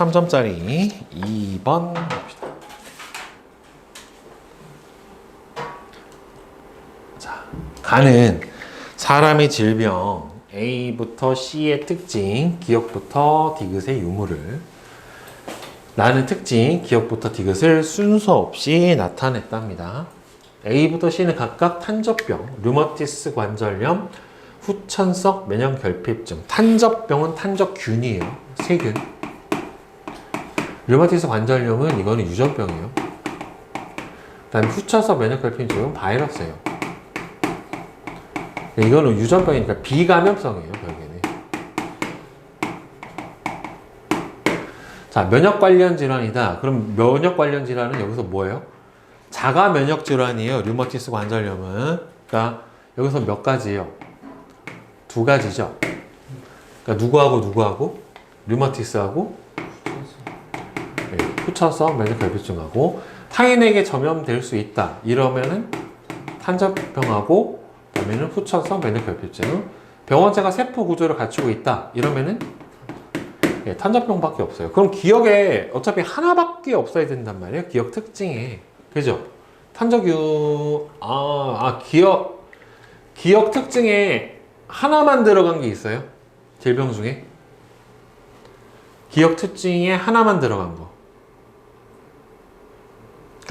3점짜리 2번 봅시다. 자, 가는 사람의 질병 A부터 C의 특징, 기억부터 디귿의 유무를 라는 특징, 기억부터 디귿을 순서 없이 나타냈답니다. A부터 C는 각각 탄저병, 류머티스 관절염, 후천성 면역 결핍증. 탄저병은 탄저균이에요. 세균. 류마티스 관절염은 이거는 유전병이에요. 그다음에 후천성 면역 결핍증은 바이러스예요. 이거는 유전병이니까 비감염성이에요, 결국에는. 자, 면역 관련 질환이다. 그럼 면역 관련 질환은 여기서 뭐예요? 자가 면역 질환이에요. 류마티스 관절염은. 그러니까 여기서 몇 가지예요? 두 가지죠. 그러니까 누구하고 누구하고 류마티스하고 네, 후천성 면역 결핍증하고 타인에게 전염될 수 있다. 이러면은 탄저병하고 그다음에는 후천성 면역 결핍증. 병원체가 세포 구조를 갖추고 있다. 이러면은 예, 탄저병밖에 없어요. 그럼 기억에 어차피 하나밖에 없어야 된단 말이에요. 기억 특징에. 그죠? 탄저균, 아, 아, 기억, 기억 특징에 하나만 들어간 게 있어요. 질병 중에. 기억 특징에 하나만 들어간 거.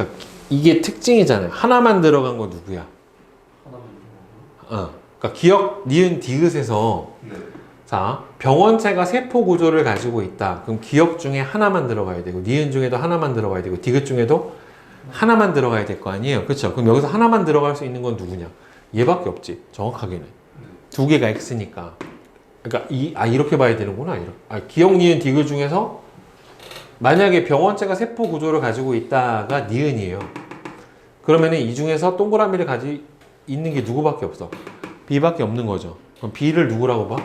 그러니까 이게 특징이잖아요. 하나만 들어간 거 누구야? 하나만 어. 그러니까 기억, 니은, 디귿에서 네. 자, 병원체가 세포 구조를 가지고 있다. 그럼 기억 중에 하나만 들어가야 되고, 니은 중에도 하나만 들어가야 되고, 디귿 중에도 하나만 들어가야 될 거 아니에요? 그렇죠? 그럼 여기서 하나만 들어갈 수 있는 건 누구냐? 얘밖에 없지. 정확하게는 두 개가 x니까. 그러니까 이, 아 이렇게 봐야 되는구나. 이렇게. 아, 기억, 니은, 디귿 중에서 만약에 병원체가 세포 구조를 가지고 있다가 니은이에요. 그러면은 이 중에서 동그라미를 가지 있는 게 누구밖에 없어? B밖에 없는 거죠. 그럼 B를 누구라고 봐?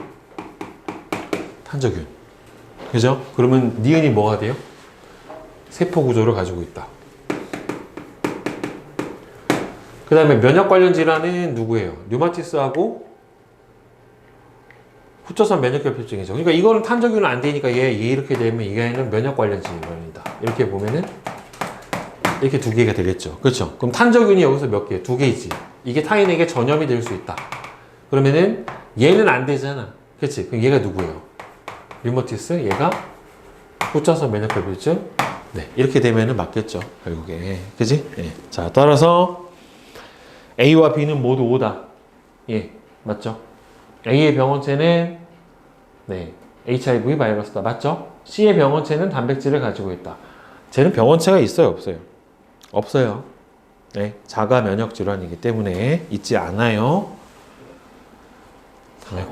탄저균. 그죠? 그러면 니은이 뭐가 돼요? 세포 구조를 가지고 있다. 그 다음에 면역 관련 질환은 누구예요? 류마티스하고 후처선 면역 결핍증이죠. 그러니까 이거는 탄저균은 안 되니까 얘, 얘 이렇게 되면 이게는 면역 관련 질환이다. 이렇게 보면은 이렇게 두 개가 되겠죠. 그렇죠? 그럼 탄저균이 여기서 몇 개? 두 개이지. 이게 타인에게 전염이 될 수 있다. 그러면은 얘는 안 되잖아. 그렇지? 그럼 얘가 누구예요? 류머티스, 얘가 후처선 면역 결핍증. 네, 이렇게 되면은 맞겠죠. 결국에. 그지? 예. 자, 따라서 A와 B는 모두 O다. 예, 맞죠? A의 병원체는 네, HIV 바이러스다. 맞죠? C의 병원체는 단백질을 가지고 있다. 쟤는 병원체가 있어요, 없어요? 없어요. 네, 자가 면역 질환이기 때문에 있지 않아요. 네,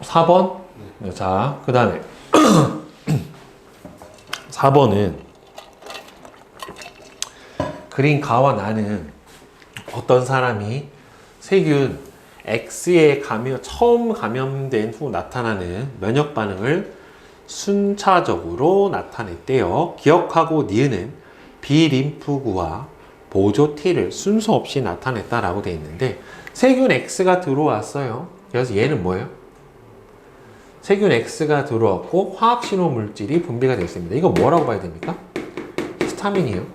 4번. 네, 자, 그 다음에 4번은 그린 가와 나는 어떤 사람이 세균 X에 감염, 처음 감염된 후 나타나는 면역 반응을 순차적으로 나타냈대요. 기억하고 니은은 비림프구와 보조 T를 순서 없이 나타냈다라고 되어 있는데 세균 X가 들어왔어요. 그래서 얘는 뭐예요? 세균 X가 들어왔고 화학 신호 물질이 분비가 됐습니다. 이거 뭐라고 봐야 됩니까? 히스타민이에요.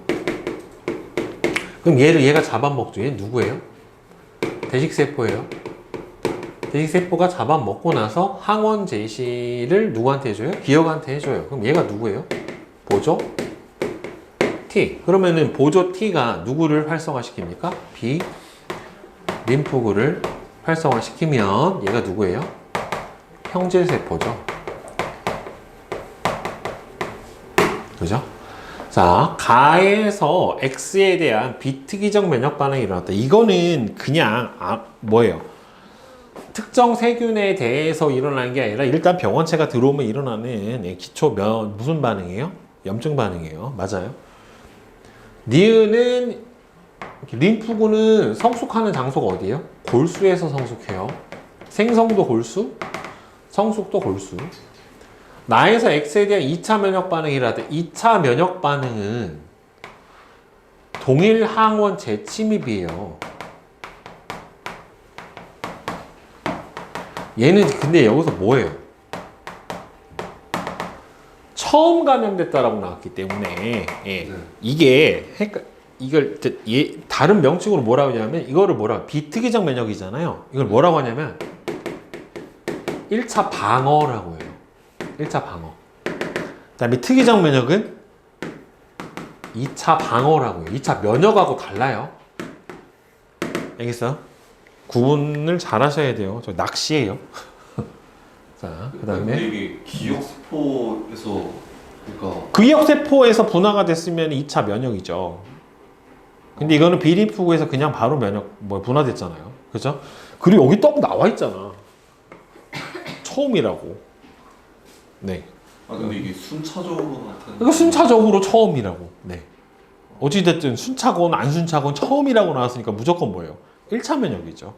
그럼 얘를 얘가 잡아먹죠. 얘 누구예요? 대식세포예요. 대식세포가 잡아먹고 나서 항원 제시를 누구한테 해줘요? 기억한테 해줘요. 그럼 얘가 누구예요? 보조 T. 그러면은 보조 T가 누구를 활성화시킵니까? B. 림프구를 활성화시키면 얘가 누구예요? 형질세포죠. 그죠? 자, 가에서 X에 대한 비특이적 면역 반응이 일어났다. 이거는 그냥 아, 뭐예요? 특정 세균에 대해서 일어나는 게 아니라 일단 병원체가 들어오면 일어나는 예, 기초 면 무슨 반응이에요? 염증 반응이에요. 맞아요. 니은은 림프구는 성숙하는 장소가 어디예요? 골수에서 성숙해요. 생성도 골수, 성숙도 골수. 나에서 X에 대한 2차 면역 반응이라 도 2차 면역 반응은 동일 항원 재침입이에요. 얘는 근데 여기서 뭐예요? 처음 감염됐다라고 나왔기 때문에 예, 이게 헷갈 이걸 예, 다른 명칭으로 뭐라고 하냐면 이거를 뭐라 비특이적 면역이잖아요. 이걸 뭐라고 하냐면 1차 방어라고 해요. 1차 방어. 그 다음에 특이적 면역은 2차 방어라고 해요. 2차 면역하고 달라요. 알겠어? 구분을 잘 하셔야 돼요. 저 낚시예요. 자, 그다음에 근데 이게 기억 세포에서 그러니까 근력세포에서 분화가 됐으면 2차 면역이죠. 근데 이거는 비리프구에서 그냥 바로 면역 뭐 분화됐잖아요. 그죠? 그리고 여기 또 나와 있잖아. 처음이라고. 네. 아 근데 이게 순차적으로 나타나는 이거 순차적으로 처음이라고. 네. 어찌됐든 순차건 안 순차건 처음이라고 나왔으니까 무조건 뭐예요? 1차 면역이죠.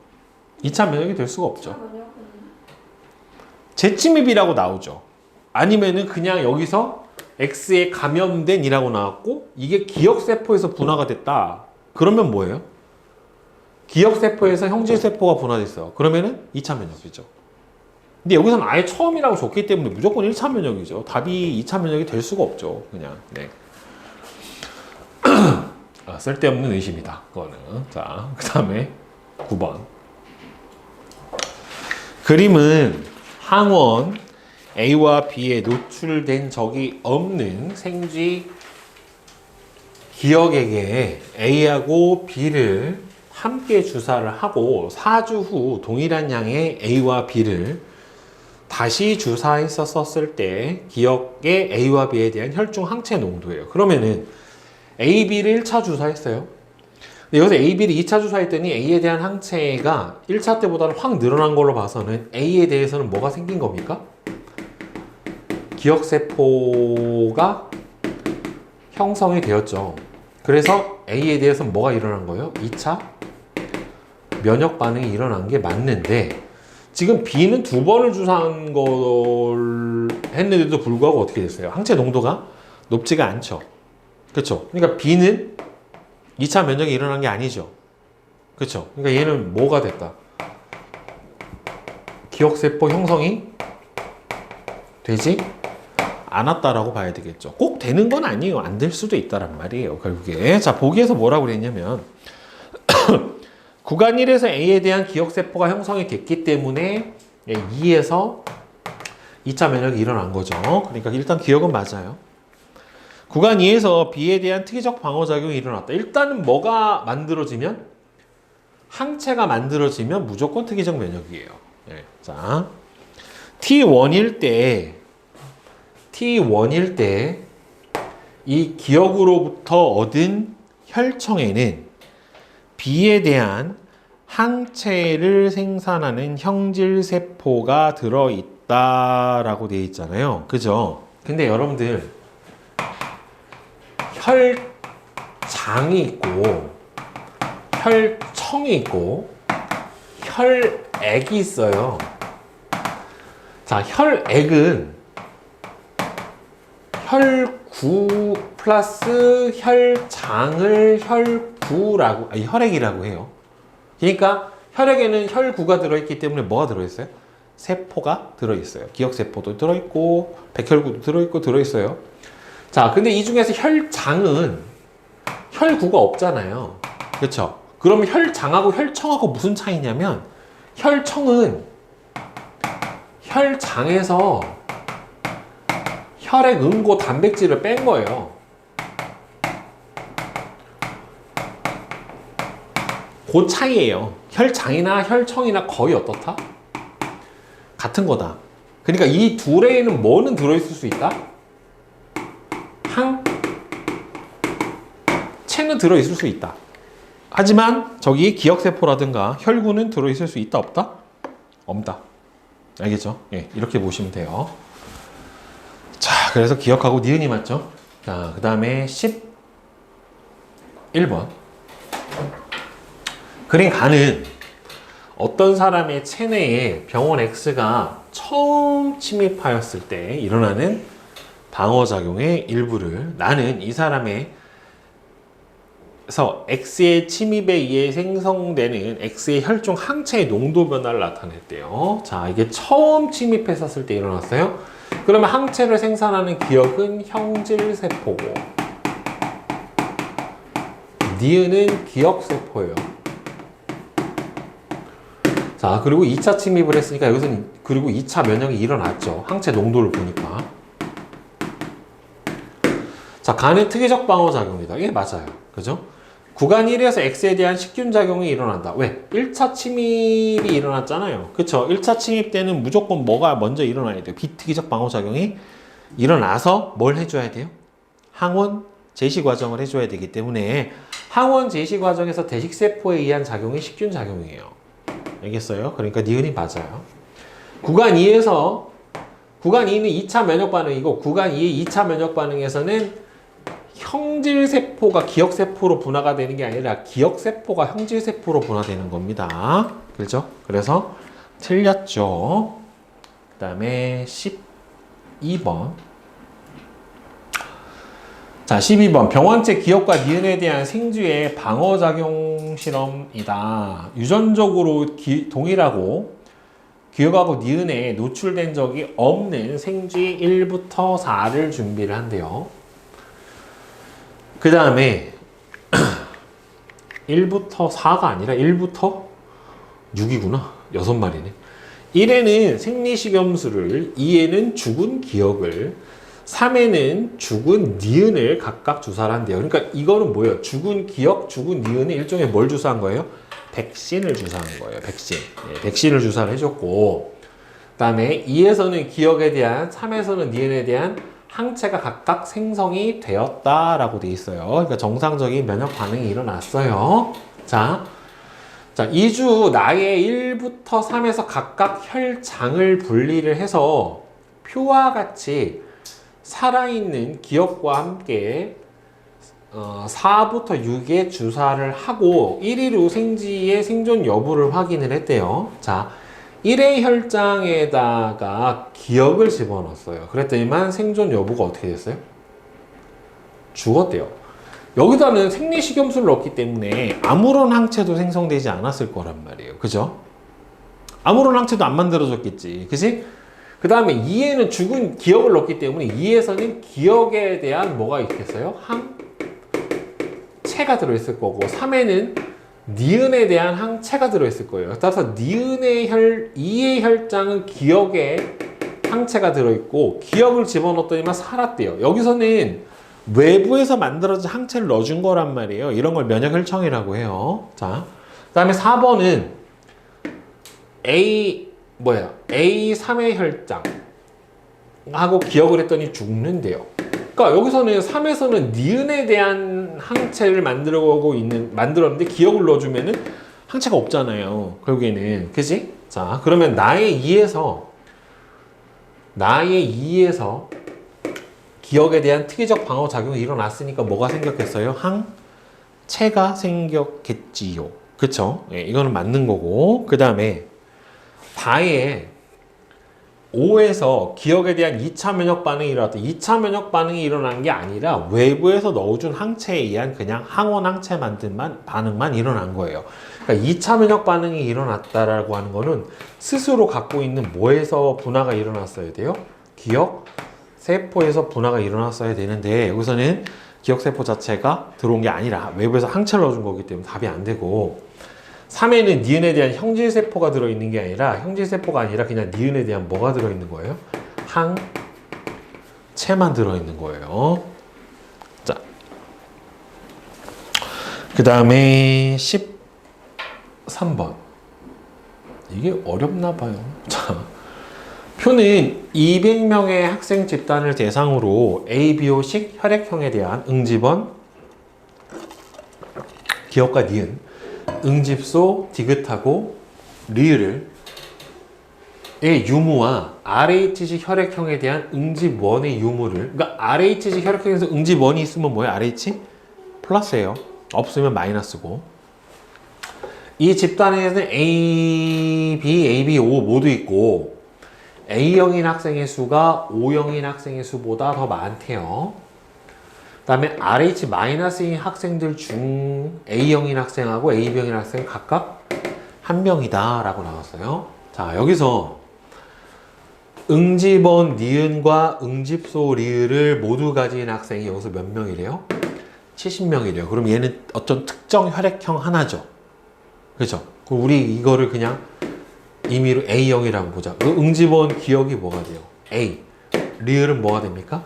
2차 면역이 될 수가 없죠. 재침입이라고 나오죠. 아니면은 그냥 여기서 X에 감염된 이라고 나왔고 이게 기억세포에서 분화가 됐다. 그러면 뭐예요? 기억세포에서 형질세포가 분화됐어. 그러면은 2차 면역이죠. 근데 여기서는 아예 처음이라고 줬기 때문에 무조건 1차 면역이죠. 답이 2차 면역이 될 수가 없죠. 그냥. 네. 아, 쓸데없는 의심이다. 그거는. 자, 그 다음에 9번. 그림은 항원 A와 B에 노출된 적이 없는 생쥐 기억에게 A하고 B를 함께 주사를 하고 4주 후 동일한 양의 A와 B를 다시 주사했었을 때 기억의 A와 B에 대한 혈중 항체 농도예요. 그러면은 A, B를 1차 주사했어요. 근데 여기서 A, B를 2차 주사했더니 A에 대한 항체가 1차 때보다는 확 늘어난 걸로 봐서는 A에 대해서는 뭐가 생긴 겁니까? 기억세포가 형성이 되었죠. 그래서 A에 대해서 뭐가 일어난 거예요? 2차 면역 반응이 일어난 게 맞는데 지금 B는 두 번을 주사한 걸 했는데도 불구하고 어떻게 됐어요? 항체 농도가 높지가 않죠. 그렇죠. 그러니까 B는 2차 면역이 일어난 게 아니죠. 그렇죠. 그러니까 얘는 뭐가 됐다? 기억세포 형성이 되지 않았다라고 봐야 되겠죠. 꼭 되는 건 아니에요. 안 될 수도 있다란 말이에요. 결국에 자 보기에서 뭐라고 그랬냐면 구간 1에서 A에 대한 기억세포가 형성이 됐기 때문에 2에서 2차 면역이 일어난 거죠. 그러니까 일단 기억은 맞아요. 구간 2에서 B에 대한 특이적 방어작용이 일어났다. 일단은 뭐가 만들어지면 항체가 만들어지면 무조건 특이적 면역이에요. 네. 자, T1일 때 T1일 때 이 기억으로부터 얻은 혈청에는 B에 대한 항체를 생산하는 형질 세포가 들어 있다라고 되어 있잖아요. 그죠? 근데 여러분들 혈장이 있고 혈청이 있고 혈액이 있어요. 자, 혈액은 혈구 플러스 혈장을 혈 구라고 아니 혈액이라고 해요. 그러니까 혈액에는 혈구가 들어있기 때문에 뭐가 들어있어요? 세포가 들어있어요. 기억세포도 들어있고 백혈구도 들어있고 들어있어요. 자, 근데 이 중에서 혈장은 혈구가 없잖아요. 그렇죠? 그러면 혈장하고 혈청하고 무슨 차이냐면 혈청은 혈장에서 혈액 응고 단백질을 뺀 거예요. 그 차이예요. 혈장이나 혈청이나 거의 어떻다? 같은 거다. 그러니까 이 둘에는 뭐는 들어있을 수 있다? 항 체는 들어있을 수 있다. 하지만 저기 기억세포라든가 혈구는 들어있을 수 있다 없다? 없다. 알겠죠? 예, 이렇게 보시면 돼요. 자, 그래서 기억하고 니은이 맞죠? 자, 그 다음에 11번. 그림 가는 어떤 사람의 체내에 병원 X가 처음 침입하였을 때 일어나는 방어작용의 일부를 나는 이 사람의 그래서 X의 침입에 의해 생성되는 X의 혈중 항체의 농도 변화를 나타냈대요. 자, 이게 처음 침입했었을 때 일어났어요. 그러면 항체를 생산하는 기억은 형질세포고 니은은 기억세포예요. 자, 그리고 2차 침입을 했으니까 여기서는 그리고 2차 면역이 일어났죠. 항체 농도를 보니까. 자, 간의 특이적 방어 작용이다. 이게 맞아요. 그죠? 구간 1에서 X에 대한 식균 작용이 일어난다. 왜? 1차 침입이 일어났잖아요. 그쵸? 1차 침입 때는 무조건 뭐가 먼저 일어나야 돼요. 비특이적 방어 작용이 일어나서 뭘 해줘야 돼요? 항원 제시 과정을 해줘야 되기 때문에 항원 제시 과정에서 대식세포에 의한 작용이 식균 작용이에요. 알겠어요? 그러니까 니은이 맞아요. 구간 2에서 구간 2는 2차 면역 반응이고 구간 2의 2차 면역 반응에서는 형질세포가 기억세포로 분화가 되는 게 아니라 기억세포가 형질세포로 분화되는 겁니다. 그렇죠? 그래서 틀렸죠. 그 다음에 12번. 자, 12번. 병원체 기억과 니은에 대한 생쥐의 방어작용 실험이다. 유전적으로 기- 동일하고 기억하고 니은에 노출된 적이 없는 생쥐 1부터 4를 준비를 한대요. 그 다음에 1부터 4가 아니라 1부터 6이구나. 6마리네. 1에는 생리식염수를, 2에는 죽은 기억을, 3에는 죽은 니은을 각각 주사를 한대요. 그러니까 이거는 뭐예요? 죽은 기억, 죽은 니은에 일종의 뭘 주사한 거예요? 백신을 주사한 거예요. 백신. 네, 백신을 주사를 해줬고, 그 다음에 2에서는 기억에 대한, 3에서는 니은에 대한 항체가 각각 생성이 되었다라고 돼 있어요. 그러니까 정상적인 면역 반응이 일어났어요. 자, 자, 2주 나의 1부터 3에서 각각 혈장을 분리를 해서 표와 같이 살아있는 기억과 함께 어, 4부터 6에 주사를 하고 1일 생쥐의 생존 여부를 확인을 했대요. 자, 1회 혈장에다가 기억을 집어넣었어요. 그랬더니만 생존 여부가 어떻게 됐어요? 죽었대요. 여기다는 생리식염수를 넣었기 때문에 아무런 항체도 생성되지 않았을 거란 말이에요. 그죠? 아무런 항체도 안 만들어졌겠지. 그지? 그 다음에 2에는 죽은 기억을 넣었기 때문에 2에서는 기억에 대한 뭐가 있겠어요? 항체가 들어있을 거고 3에는 니은에 대한 항체가 들어있을 거예요. 따라서 니은의 혈, 2의 혈장은 기억에 항체가 들어있고 기억을 집어넣었더니만 살았대요. 여기서는 외부에서 만들어진 항체를 넣어준 거란 말이에요. 이런 걸 면역혈청이라고 해요. 자, 그 다음에 4번은 A, 뭐야, A3의 혈장 하고 기억을 했더니 죽는데요. 그러니까 여기서는 3에서는 니은에 대한 항체를 만들어가고 있는, 만들었는데 기억을 넣어주면은 항체가 없잖아요. 결국에는. 그지? 자, 그러면 나의 2에서, 나의 2에서 기억에 대한 특이적 방어 작용이 일어났으니까 뭐가 생겼겠어요? 항체가 생겼겠지요. 그쵸? 예, 이거는 맞는 거고. 그 다음에 다에 5에서 기억에 대한 2차 면역 반응이 일어났다. 2차 면역 반응이 일어난 게 아니라 외부에서 넣어준 항체에 의한 그냥 항원 항체 만든만 반응만 일어난 거예요. 그러니까 2차 면역 반응이 일어났다라고 하는 거는 스스로 갖고 있는 뭐에서 분화가 일어났어야 돼요? 기억 세포에서 분화가 일어났어야 되는데 여기서는 기억 세포 자체가 들어온 게 아니라 외부에서 항체를 넣어준 거기 때문에 답이 안 되고 3에는 니은에 대한 형질세포가 들어있는 게 아니라 형질세포가 아니라 그냥 니은에 대한 뭐가 들어있는 거예요? 항체만 들어있는 거예요. 자, 그 다음에 13번. 이게 어렵나 봐요. 자, 표는 200명의 학생 집단을 대상으로 ABO식 혈액형에 대한 응집원, 기억과 니은, 응집소, 디귿하고 리을을 의 유무와 RH식 혈액형에 대한 응집원의 유무를 그러니까 RH식 혈액형에서 응집원이 있으면 뭐예요? RH 플러스예요. 없으면 마이너스고 이 집단에는 A, B, A, B, O 모두 있고 A형인 학생의 수가 O형인 학생의 수보다 더 많대요. 그다음에 RH-인 학생들 중 A형인 학생하고 AB형인 학생 각각 한 명이다 라고 나왔어요. 자 여기서 응집원 니은과 응집소 리을을 모두 가진 학생이 여기서 몇 명이래요? 70명이래요. 그럼 얘는 어떤 특정 혈액형 하나죠. 그죠? 그럼 우리 이거를 그냥 임의로 A형이라고 보자. 그 응집원 기억이 뭐가 돼요? A. 리을은 뭐가 됩니까?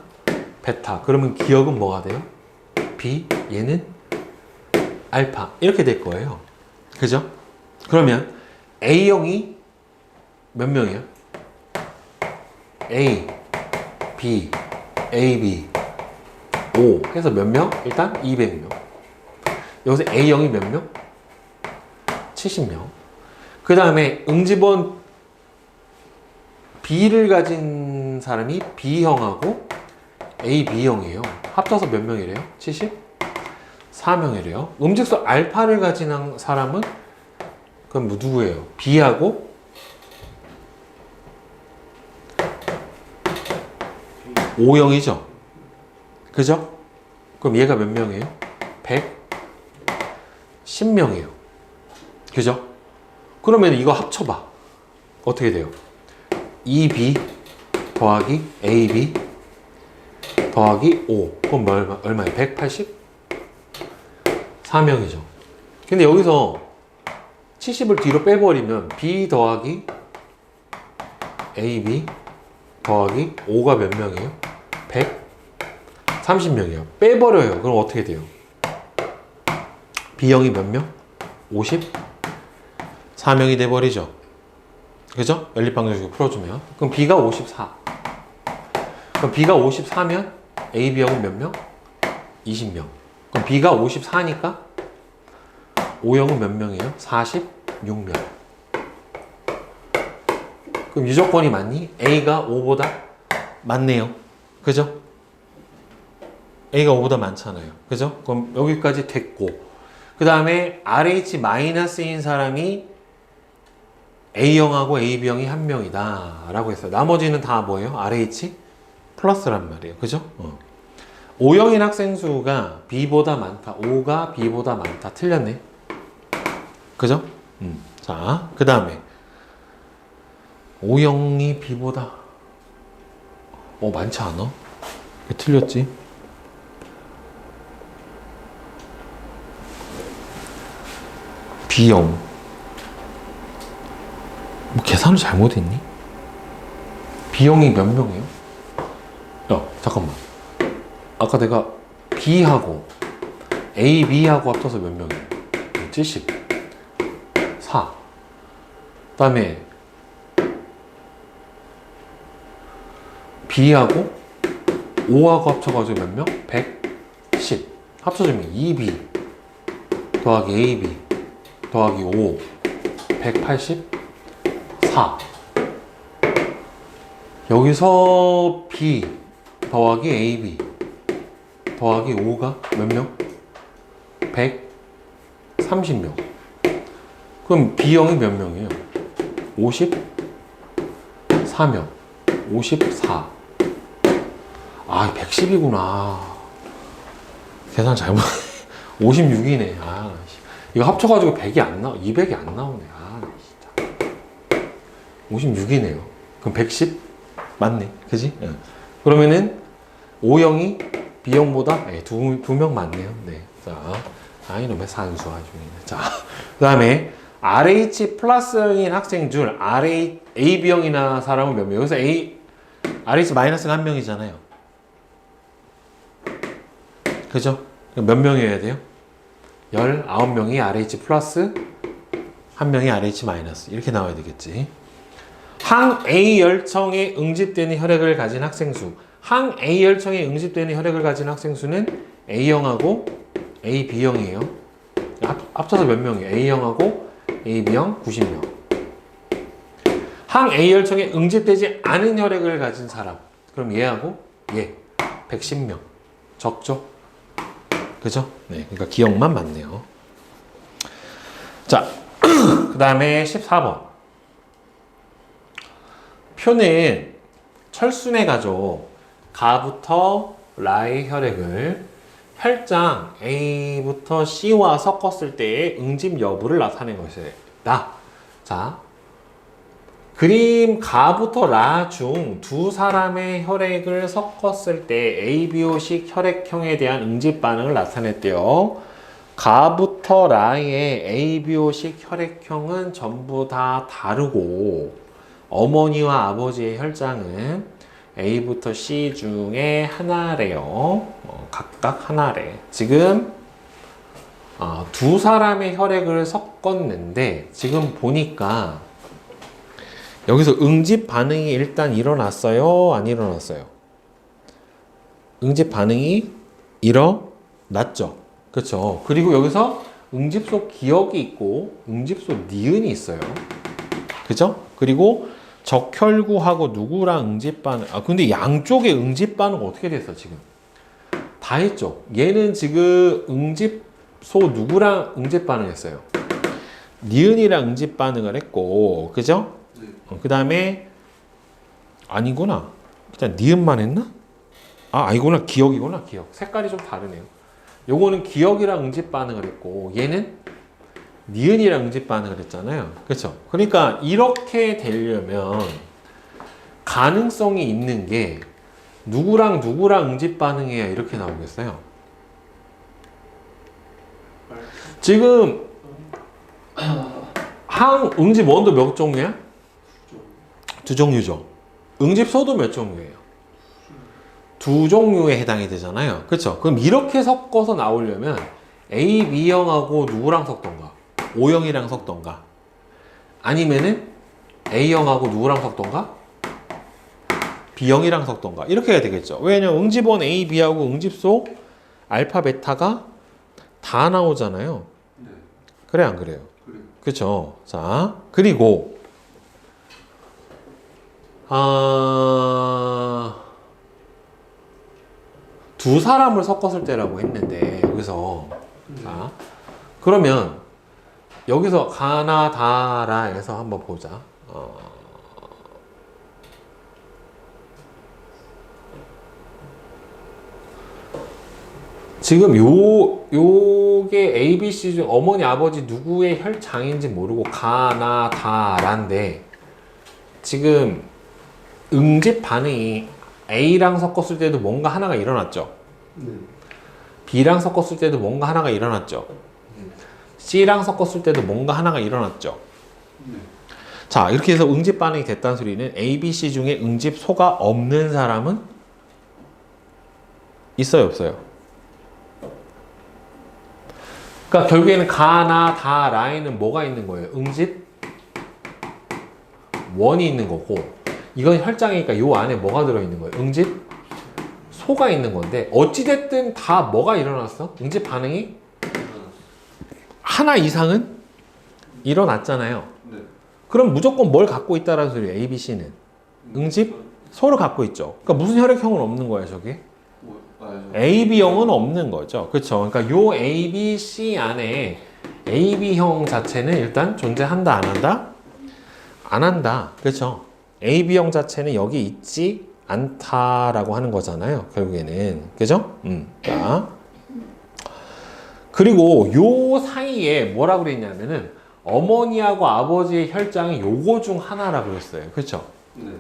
베타. 그러면 기억은 뭐가 돼요? B. 얘는 알파. 이렇게 될 거예요. 그죠? 그러면 A형이 몇 명이에요? A, B, A, B, O 해서 몇 명? 일단 200명. 여기서 A형이 몇 명? 70명. 그 다음에 응집원 B를 가진 사람이 B형하고 A, B형이에요. 합쳐서 몇 명이래요? 74명이래요. 음직소 알파를 가진 사람은 그럼 뭐 누구예요? B하고 O형이죠. 그죠? 그럼 얘가 몇 명이에요? 110명이에요. 그죠? 그러면 이거 합쳐봐. 어떻게 돼요? 2B 더하기 AB 더하기 5. 그럼 얼마, 얼마예요? 184명이죠. 근데 여기서 70을 뒤로 빼버리면 B 더하기 AB 더하기 5가 몇 명이에요? 130명이에요. 빼버려요. 그럼 어떻게 돼요? B형이 몇 명? 54명이 돼버리죠. 그죠? 연립방정식을 풀어주면. 그럼 B가 54. 그럼 B가 54면 AB형은 몇 명? 20명. 그럼 B가 54니까 O형은 몇 명이에요? 46명. 그럼 유조건이 맞니? A가 5보다 많네요. 그죠? A가 5보다 많잖아요. 그죠? 그럼 여기까지 됐고. 그 다음에 RH-인 사람이 A형하고 AB형이 한 명이다. 라고 했어요. 나머지는 다 뭐예요? RH 플러스란 말이에요. 그죠? 어. O형인 학생 수가 B보다 많다. O가 B보다 많다. 틀렸네. 그죠? 음. 자, 그 다음에 O형이 B보다 어 많지 않아? 왜 틀렸지? B형 뭐 계산을 잘못했니? B형이 몇 명이에요? 야 잠깐만. 아까 내가 B하고 A, B하고 합쳐서 몇 명이에요? 70 4 그다음에 B하고 5하고 합쳐가지고 몇 명? 110 합쳐주면 2B 더하기 AB 더하기 5 184 여기서 B 더하기 AB 더하기 5가 몇 명? 130명 그럼 B형이 몇 명이에요? 54명 54 아, 110이구나. 계산 잘못. 56이네. 아, 씨. 이거 합쳐가지고 100이 안 나, 200이 안 나오네. 아, 진짜. 56이네요. 그럼 110? 맞네. 그지? 예. 그러면은, O형이 B형보다 예, 두, 두명 맞네요. 네. 자, 아, 이놈의 산수 아주. 자, 그 다음에, RH 플러스인 학생 중 RH, AB형이나 사람은 몇 명? 여기서 A, RH 마이너스가 한 명이잖아요. 그죠? 몇 명이어야 돼요? 19명이 RH 플러스 1명이 RH 마이너스 이렇게 나와야 되겠지. 항 A 열청에 응집되는 혈액을 가진 학생 수. 항 A 열청에 응집되는 혈액을 가진 학생 수는 A형하고 AB형이에요. 합, 합쳐서 몇 명이에요? A형하고 AB형 90명. 항 A 열청에 응집되지 않은 혈액을 가진 사람. 그럼 얘하고 얘 110명. 적죠? 그죠? 네, 그러니까 기억만 맞네요. 자, 그 다음에 14번. 표는 철순의 가족 가부터 라의 혈액을 혈장 A부터 C와 섞었을 때의 응집 여부를 나타낸 것이다. 자, 그림 가부터 라 중 두 사람의 혈액을 섞었을 때 ABO식 혈액형에 대한 응집 반응을 나타냈대요. 가부터 라의 ABO식 혈액형은 전부 다 다르고 어머니와 아버지의 혈장은 A부터 C 중에 하나래요. 어, 각각 하나래. 지금 아, 두 사람의 혈액을 섞었는데 지금 보니까 여기서 응집 반응이 일단 일어났어요? 안 일어났어요? 응집 반응이 일어났죠. 그렇죠. 그리고 여기서 응집소 기억이 있고 응집소 니은이 있어요. 그죠? 그리고 적혈구하고 누구랑 응집 반응 아 근데 양쪽의 응집 반응 어떻게 됐어 지금? 다 했죠. 얘는 지금 응집소 누구랑 응집 반응했어요? 니은이랑 응집 반응을 했고 그죠? 네. 그 다음에 아니구나. 일단 니은만 했나? 아 아니구나 기억이구나 기억. 색깔이 좀 다르네요. 요거는 기억이랑 응집 반응을 했고 얘는 니은이랑 응집 반응을 했잖아요. 그렇죠? 그러니까 이렇게 되려면 가능성이 있는 게 누구랑 누구랑 응집 반응해야 이렇게 나오겠어요. 지금 항 응집 원도 몇 종류야? 두 종류죠. 응집 소도 몇 종류예요? 두 종류에 해당이 되잖아요. 그렇죠? 그럼 이렇게 섞어서 나오려면 A, B형하고 누구랑 섞던가? O형이랑 섞던가? 아니면은 A형하고 누구랑 섞던가? B형이랑 섞던가? 이렇게 해야 되겠죠. 왜냐면 응집원 A, B하고 응집소 알파, 베타가 다 나오잖아요. 네. 그래 안 그래요? 그래. 그렇죠. 자, 그리고 아, 두 사람을 섞었을 때라고 했는데 여기서 자, 그러면 여기서 가나다라에서 한번 보자. 어, 지금 요 요게 A, B, C 중 어머니 아버지 누구의 혈장인지 모르고 가나다란데 지금 응집 반응이 A랑 섞었을 때도 뭔가 하나가 일어났죠. 네. B랑 섞었을 때도 뭔가 하나가 일어났죠. C랑 섞었을 때도 뭔가 하나가 일어났죠. 네. 자, 이렇게 해서 응집 반응이 됐다는 소리는 A, B, C 중에 응집 소가 없는 사람은 있어요, 없어요? 그러니까 결국에는 가나 다 라인은 뭐가 있는 거예요? 응집 원이 있는 거고 이건 혈장이니까 요 안에 뭐가 들어 있는 거예요? 응집 소가 있는 건데 어찌 됐든 다 뭐가 일어났어? 응집 반응이 하나 이상은 일어났잖아요. 네. 그럼 무조건 뭘 갖고 있다라는 소리예요. A, B, C는 응집 소를 갖고 있죠. 그러니까 무슨 혈액형은 없는 거예요, 저게? 뭐, 아, A, B형은 없는 거죠. 그렇죠. 그러니까 요 A, B, C 안에 A, B형 자체는 일단 존재한다, 안 한다? 안 한다. 그렇죠. A, B형 자체는 여기 있지 않다라고 하는 거잖아요. 결국에는. 그죠? 음. 자. 그리고 요 사이에 뭐라 그랬냐면은 어머니하고 아버지의 혈장이 요거 중 하나라고 그랬어요. 그렇죠? 네.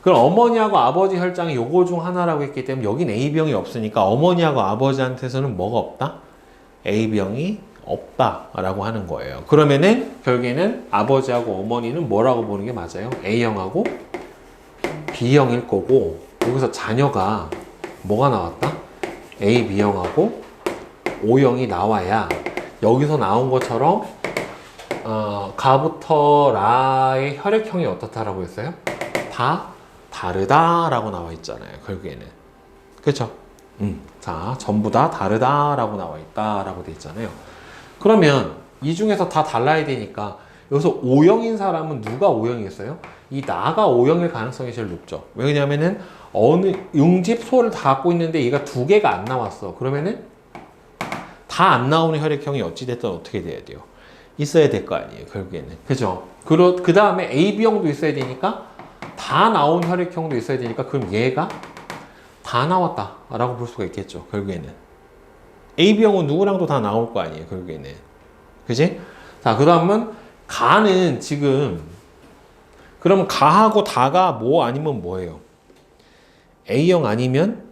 그럼 어머니하고 아버지 혈장이 요거 중 하나라고 했기 때문에 여긴 AB형이 없으니까 어머니하고 아버지한테서는 뭐가 없다? AB형이 없다라고 하는 거예요. 그러면은 결국에는 아버지하고 어머니는 뭐라고 보는 게 맞아요? A형하고 B형일 거고 여기서 자녀가 뭐가 나왔다? A, B형하고 O형이 나와야 여기서 나온 것처럼 어, 가부터 라의 혈액형이 어떻다라고 했어요? 다 다르다라고 나와 있잖아요. 결국에는 그렇죠? 음, 자 전부 다 다르다라고 나와 있다라고 돼 있잖아요. 그러면 이 중에서 다 달라야 되니까 여기서 O형인 사람은 누가 O형이겠어요? 이 나가 O형일 가능성이 제일 높죠. 왜냐면은 어느 융집소를 다 갖고 있는데 얘가 두 개가 안 나왔어. 그러면은 다 안 나오는 혈액형이 어찌됐든 어떻게 돼야 돼요? 있어야 될 거 아니에요, 결국에는. 그죠? 그러, 그 다음에 AB형도 있어야 되니까 다 나온 혈액형도 있어야 되니까 그럼 얘가 다 나왔다라고 볼 수가 있겠죠, 결국에는. AB형은 누구랑도 다 나올 거 아니에요, 결국에는. 그지? 자, 그 다음은 간은 지금 그럼 가하고 다가 뭐 아니면 뭐예요? A형 아니면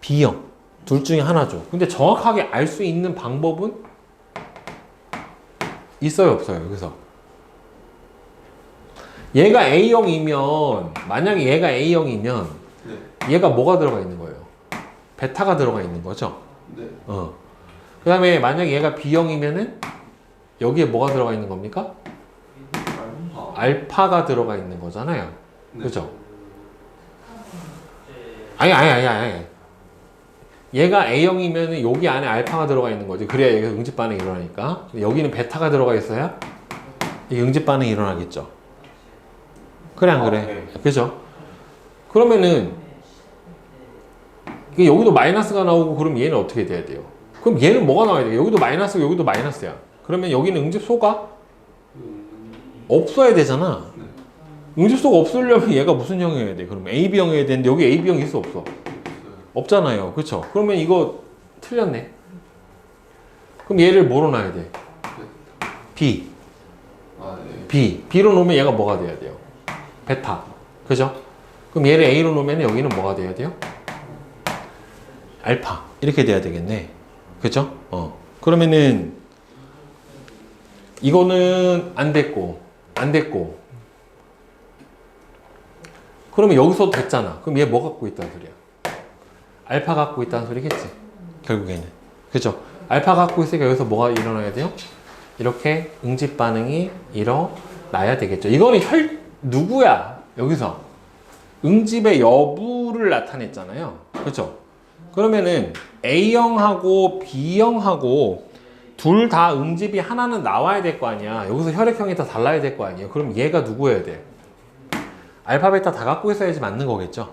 B형 둘 중에 하나죠. 근데 정확하게 알 수 있는 방법은 있어요, 없어요? 여기서 얘가 A형이면 만약에 얘가 A형이면 네. 얘가 뭐가 들어가 있는 거예요? 베타가 들어가 있는 거죠. 네. 어. 그 다음에 만약에 얘가 B형이면은 여기에 뭐가 들어가 있는 겁니까? 아. 알파 가 들어가 있는 거잖아요. 네. 그죠? 아니 아니 아니 아니. 얘가 A형이면은 여기 안에 알파가 들어가 있는 거지. 그래야 여기서 응집 반응이 일어나니까. 여기는 베타가 들어가 있어야 이 응집 반응이 일어나겠죠. 그래 안 아, 그래? 네. 그죠? 그러면은 여기도 마이너스가 나오고 그럼 얘는 어떻게 돼야 돼요? 그럼 얘는 뭐가 나와야 돼요? 여기도 마이너스 여기도 마이너스야. 그러면 여기는 응집소가 없어야 되잖아. 응집소가 없으려면 얘가 무슨 형이어야 돼? 그럼 AB형이어야 되는데 여기 AB형 있어 없어? 없잖아요. 그렇죠? 그러면 이거 틀렸네. 그럼 얘를 뭐로 놔야 돼? B. 아, 네. B. B로 놓으면 얘가 뭐가 돼야 돼요? 베타. 그죠? 그럼 얘를 A로 놓으면 여기는 뭐가 돼야 돼요? 알파. 이렇게 돼야 되겠네. 그죠? 어. 그러면은 이거는 안 됐고 안 됐고 그러면 여기서 됐잖아. 그럼 얘 뭐 갖고 있다는 소리야? 알파 갖고 있다는 소리겠지. 결국에는. 그죠? 알파 갖고 있으니까 여기서 뭐가 일어나야 돼요? 이렇게 응집 반응이 일어나야 되겠죠. 이거는 혈 누구야? 여기서 응집의 여부를 나타냈잖아요. 그렇죠? 그러면은 A형하고 B형하고 둘 다 응집이 하나는 나와야 될 거 아니야. 여기서 혈액형이 다 달라야 될 거 아니에요. 그럼 얘가 누구여야 돼? 알파 베타 다 갖고 있어야지 맞는 거겠죠.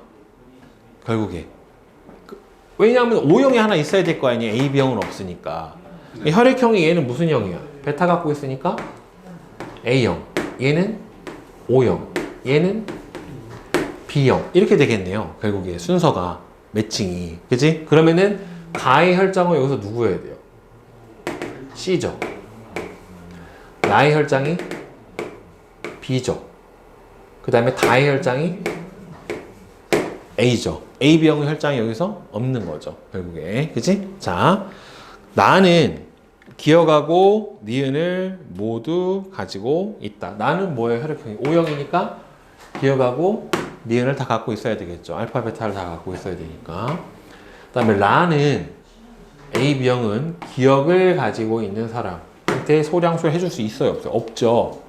결국에. 그- 왜냐하면 O형이 하나 있어야 될 거 아니에요. A, B형은 없으니까. 혈액형이 얘는 무슨 형이야? 베타 갖고 있으니까 A형. 얘는 O형. 얘는 B형. 이렇게 되겠네요. 결국에 순서가 매칭이. 그지? 그러면은 가의 혈장은 여기서 누구여야 돼요? C죠. 나의 혈장이 B죠. 그 다음에 다의 혈장이 A죠. AB형의 혈장이 여기서 없는 거죠. 결국에. 그지? 자, 나는 기억하고 니은을 모두 가지고 있다. 나는 뭐예요? 혈액형이 O형이니까 기억하고 니은을 다 갖고 있어야 되겠죠. 알파, 베타를 다 갖고 있어야 되니까. 그 다음에 라는 AB형은 기억을 가지고 있는 사람한테 소량수 해줄 수 있어요? 없어요? 없죠.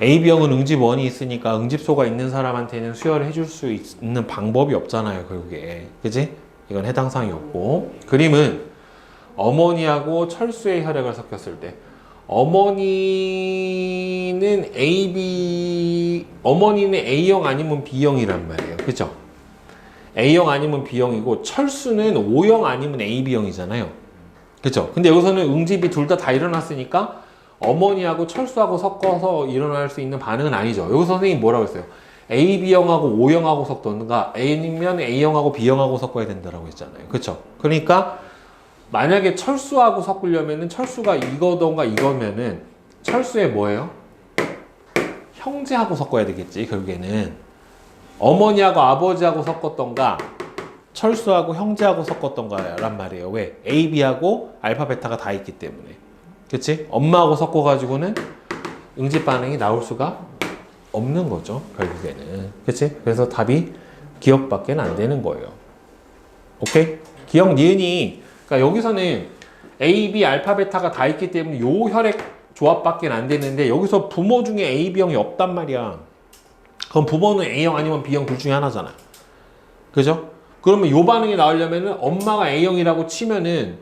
AB형은 응집원이 있으니까 응집소가 있는 사람한테는 수혈을 해줄 수 있 는 방법이 없잖아요, 결국에. 그지? 이건 해당 사항이 없고. 그림은 어머니하고 철수의 혈액을 섞였을 때 어머니는 AB 어머니는 A형 아니면 B형이란 말이에요. 그죠? A형 아니면 B형이고 철수는 O형 아니면 AB형이잖아요. 그죠? 근데 여기서는 응집이 둘 다 다 일어났으니까 어머니하고 철수하고 섞어서 일어날 수 있는 반응은 아니죠. 여기서 선생님이 뭐라고 했어요? AB형하고 O형하고 섞던가 A면 A형하고 B형하고 섞어야 된다라고 했잖아요. 그쵸? 그러니까 만약에 철수하고 섞으려면은 철수가 이거던가 이거면은 철수에 뭐예요? 형제하고 섞어야 되겠지, 결국에는. 어머니하고 아버지하고 섞었던가 철수하고 형제하고 섞었던가란 말이에요. 왜? AB하고 알파 베타가 다 있기 때문에. 그치? 엄마하고 섞어가지고는 응집 반응이 나올 수가 없는 거죠. 결국에는. 그치? 그래서 답이 기억밖에 안 되는 거예요. 오케이? 기억 니은이, 그러니까 여기서는 A, B, 알파, 베타가 다 있기 때문에 요 혈액 조합밖에 안 되는데 여기서 부모 중에 A, B형이 없단 말이야. 그럼 부모는 A형 아니면 B형 둘 중에 하나잖아. 그죠? 그러면 요 반응이 나오려면은 엄마가 A형이라고 치면은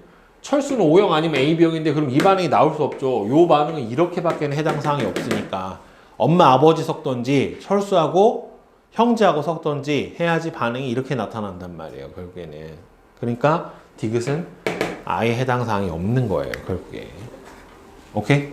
철수는 O형 아니면 AB형인데 그럼 이 반응이 나올 수 없죠. 요 반응은 이렇게밖에는 해당 사항이 없으니까 엄마 아버지 섞던지 철수하고 형제하고 섞던지 해야지 반응이 이렇게 나타난단 말이에요. 결국에는 그러니까 디귿은 아예 해당 사항이 없는 거예요. 결국에 오케이?